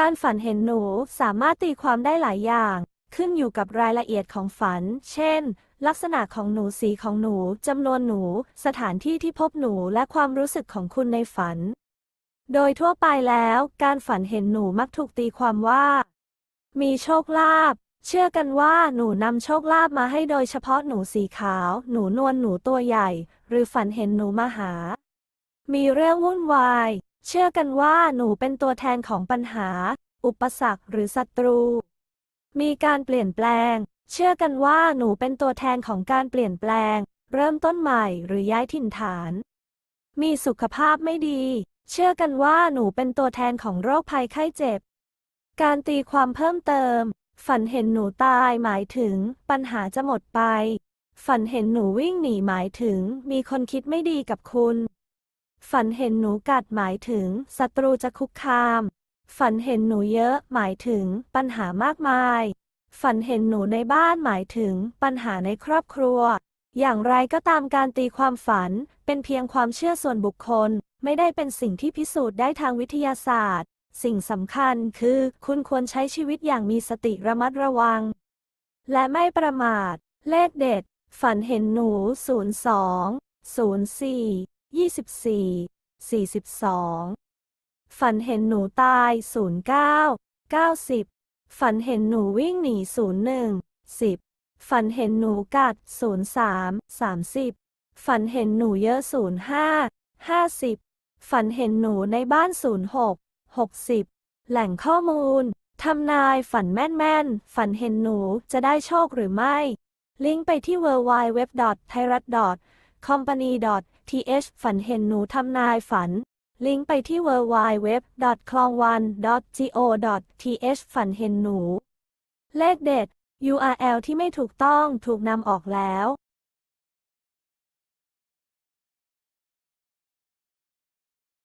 การฝันเห็นหนูสามารถตีความได้หลายอย่าง ขึ้นอยู่กับรายละเอียดของฝัน เช่น ลักษณะของหนูสีของหนูจำนวนหนู สถานที่ที่พบหนูและความรู้สึกของคุณในฝัน โดยทั่วไปแล้ว การฝันเห็นหนูมักถูกตีความว่า มีโชคลาภเชื่อกันว่าหนูนำโชคลาภมาให้โดยเฉพาะหนูสีขาว หนูนวลหนูตัวใหญ่ หรือฝันเห็นหนูมาหา มีเรื่องวุ่นวาย เชื่อกันว่าหนูเป็นตัวแทนของปัญหา อุปสรรคหรือศัตรู มีการเปลี่ยนแปลง เชื่อกันว่าหนูเป็นตัวแทนของการเปลี่ยนแปลง เริ่มต้นใหม่หรือย้ายถิ่นฐาน มีสุขภาพไม่ดี เชื่อกันว่าหนูเป็นตัวแทนของโรคภัยไข้เจ็บ การตีความเพิ่มเติม ฝันเห็นหนูตายหมายถึง ปัญหาจะหมดไป ฝันเห็นหนูวิ่งหนีหมายถึง มีคนคิดไม่ดีกับคุณ ฝันเห็นหนูกัดหมายถึงศัตรูจะคุกคาม ฝันเห็นหนูเยอะหมายถึงปัญหามากมาย ฝันเห็นหนูในบ้านหมายถึงปัญหาในครอบครัว อย่างไรก็ตามการตีความฝันเป็นเพียงความเชื่อส่วนบุคคล ไม่ได้เป็นสิ่งที่พิสูจน์ได้ทางวิทยาศาสตร์ สิ่งสำคัญคือ คุณควรใช้ชีวิตอย่างมีสติระมัดระวัง และไม่ประมาท เลขเด็ด ฝันเห็นหนู 02 04 24 42 ฝันเห็นหนูตาย 09 90 ฝันเห็นหนูวิ่งหนี 01 10 ฝันเห็นหนูกัด 03 30 ฝันเห็นหนูเยอะ 05 50 ฝันเห็นหนูในบ้าน 06 60 แหล่งข้อมูลทำนายฝันแม่นๆ ฝันเห็นหนูจะได้โชคหรือไม่ ลิงก์ไปที่ w w w t h a i r a t company.th ฝันเห็นหนูทำนายฝัน ลิงก์ไปที่ www.clongwan.go.th ฝันเห็นหนู เลขเด็ด URL ที่ไม่ถูกต้องถูกนำออกแล้ว